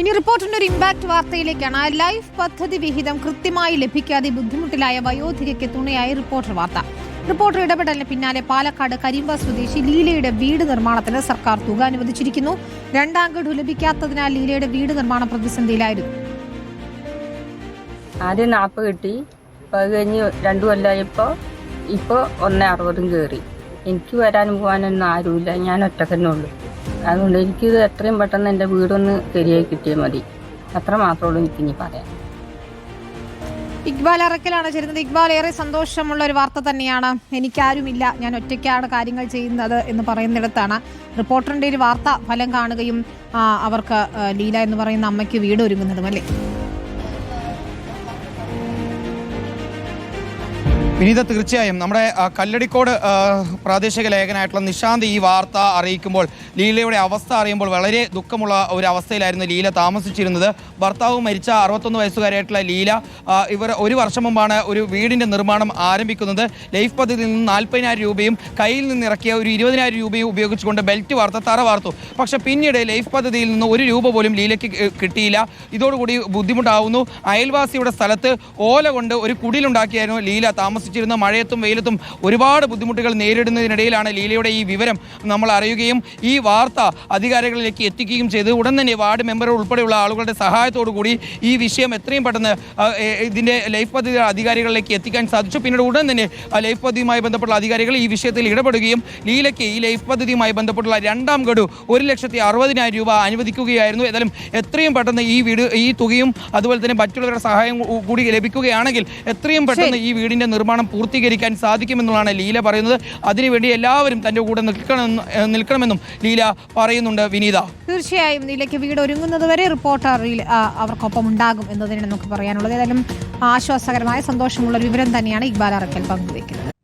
ഇനി റിപ്പോർട്ടിന്റെ ഒരു ഇമ്പാക്ട് വാർത്തയിലേക്കാണ്. ലൈഫ് പദ്ധതി വിഹിതം കൃത്യമായി ലഭിക്കാതെ ബുദ്ധിമുട്ടിലായ വയോധികയ്ക്ക് തുണയായി റിപ്പോർട്ടർ വാർത്ത. റിപ്പോർട്ടർ ഇടപെടലിന് പിന്നാലെ പാലക്കാട് കരിമ്പ സ്വദേശി ലീലയുടെ വീട് നിർമ്മാണത്തിന് സർക്കാർ തുക അനുവദിച്ചിരിക്കുന്നു. രണ്ടാം ഗഡു ലഭിക്കാത്തതിനാൽ ലീലയുടെ വീട് നിർമ്മാണ പ്രതിസന്ധിയിലായിരുന്നു. ആദ്യം നാൽപ്പത് കിട്ടി. അപ്പോൾ അത് കഴിഞ്ഞ് രണ്ടു കൊല്ലമായപ്പോൾ ഇപ്പോൾ ഒന്നേ അറുപതും കയറി എനിക്ക് വരാനും പോകാനൊന്നും ആരുമില്ല. ഞാൻ ഒറ്റക്കന്നെ ഉള്ളൂ. അതുകൊണ്ട് എനിക്കിത് എത്രയും പെട്ടെന്ന് എന്റെ വീടൊന്ന് ശരിയായി കിട്ടിയാൽ മതി. അത്ര മാത്രമേ ഉള്ളൂ എനിക്ക് ഇനി പറയാം ഇക്ബാൽ അറക്കലാണ് ചേരുന്നത്. ഇക്ബാൽ ഏറെ സന്തോഷമുള്ള ഒരു വാർത്ത തന്നെയാണ്. എനിക്കാരുമില്ല. ഞാൻ ഒറ്റയ്ക്കാണ് കാര്യങ്ങൾ ചെയ്യുന്നത് എന്ന് പറയുന്നിടത്താണ് റിപ്പോർട്ടറിന്റെ ഒരു വാർത്ത ഫലം കാണുകയും അവർക്ക് ലീല എന്ന് പറയുന്ന അമ്മയ്ക്ക് വീട് ഒരുങ്ങുന്നതും അല്ലേ? വിനീത തീർച്ചയായും നമ്മുടെ കല്ലടിക്കോട് പ്രാദേശിക ലേഖനായിട്ടുള്ള നിശാന്ത് ഈ വാർത്ത അറിയിക്കുമ്പോൾ ലീലയുടെ അവസ്ഥ അറിയുമ്പോൾ വളരെ ദുഃഖമുള്ള ഒരു അവസ്ഥയിലായിരുന്നു ലീല താമസിച്ചിരുന്നത്. ഭർത്താവ് മരിച്ച അറുപത്തൊന്ന് വയസ്സുകാരായിട്ടുള്ള ലീല ഇവർ ഒരു വർഷം മുമ്പാണ് ഒരു വീടിന്റെ നിർമ്മാണം ആരംഭിക്കുന്നത്. ലൈഫ് പദ്ധതിയിൽ നിന്ന് നാൽപ്പതിനായിരം രൂപയും കയ്യിൽ നിന്ന് ഇറക്കിയ ഒരു ഇരുപതിനായിരം രൂപയും ഉപയോഗിച്ചുകൊണ്ട് ബെൽറ്റ് വാർത്ത തറ വാർത്തു. പക്ഷേ പിന്നീട് ലൈഫ് പദ്ധതിയിൽ നിന്ന് ഒരു രൂപ പോലും ലീലയ്ക്ക് കിട്ടിയില്ല. ഇതോടുകൂടി ബുദ്ധിമുട്ടാവുന്നു. അയൽവാസിയുടെ സ്ഥലത്ത് ഓല കൊണ്ട് ഒരു കുടിലുണ്ടാക്കിയായിരുന്നു ലീല താമസിച്ചിരുന്ന മഴയത്തും വെയിലത്തും ഒരുപാട് ബുദ്ധിമുട്ടുകൾ നേരിടുന്നതിനിടയിലാണ് ലീലയുടെ ഈ വിവരം നമ്മൾ അറിയുകയും ഈ വാർത്ത അധികാരികളിലേക്ക് എത്തിക്കുകയും ചെയ്ത് ഉടൻ തന്നെ വാർഡ് മെമ്പർ ഉൾപ്പെടെയുള്ള ആളുകളുടെ സഹായത്തോടു കൂടി ഈ വിഷയം എത്രയും പെട്ടെന്ന് ഇതിന്റെ ലൈഫ് പദ്ധതി അധികാരികളിലേക്ക് എത്തിക്കാൻ സാധിച്ചു. പിന്നീട് ഉടൻ തന്നെ ആ ലൈഫ് പദ്ധതിയുമായി ബന്ധപ്പെട്ട അധികാരികൾ ഈ വിഷയത്തിൽ ഇടപെടുകയും ലീലയ്ക്ക് ഈ ലൈഫ് പദ്ധതിയുമായി ബന്ധപ്പെട്ടുള്ള രണ്ടാം ഗഡു ഒരു ലക്ഷത്തി അറുപതിനായിരം രൂപ അനുവദിക്കുകയായിരുന്നു. ഏതായാലും എത്രയും പെട്ടെന്ന് ഈ വീട് ഈ തുകയും അതുപോലെ തന്നെ മറ്റുള്ളവരുടെ സഹായം കൂടി ലഭിക്കുകയാണെങ്കിൽ എത്രയും പെട്ടെന്ന് ഈ വീടിന്റെ നിർമ്മാണം പൂർത്തീകരിക്കാൻ സാധിക്കുമെന്നുള്ളതാണ് ലീല പറയുന്നത്. അതിനുവേണ്ടി എല്ലാവരും തന്റെ കൂടെ നിൽക്കണം നിൽക്കണമെന്നും ലീല പറയുന്നുണ്ട് വിനീത. തീർച്ചയായും ലീലയ്ക്ക് വീട് ഒരുങ്ങുന്നത് വരെ റിപ്പോർട്ടറിൽ ആ, അവർക്കൊപ്പം ഉണ്ടാകും എന്നതിനെ നമുക്ക് പറയാനുള്ളത്. ഏതായാലും ആശ്വാസകരമായ സന്തോഷമുള്ള ഒരു വിവരം തന്നെയാണ് ഇക്ബാൽ അറക്കൽ പങ്കുവയ്ക്കുന്നത്.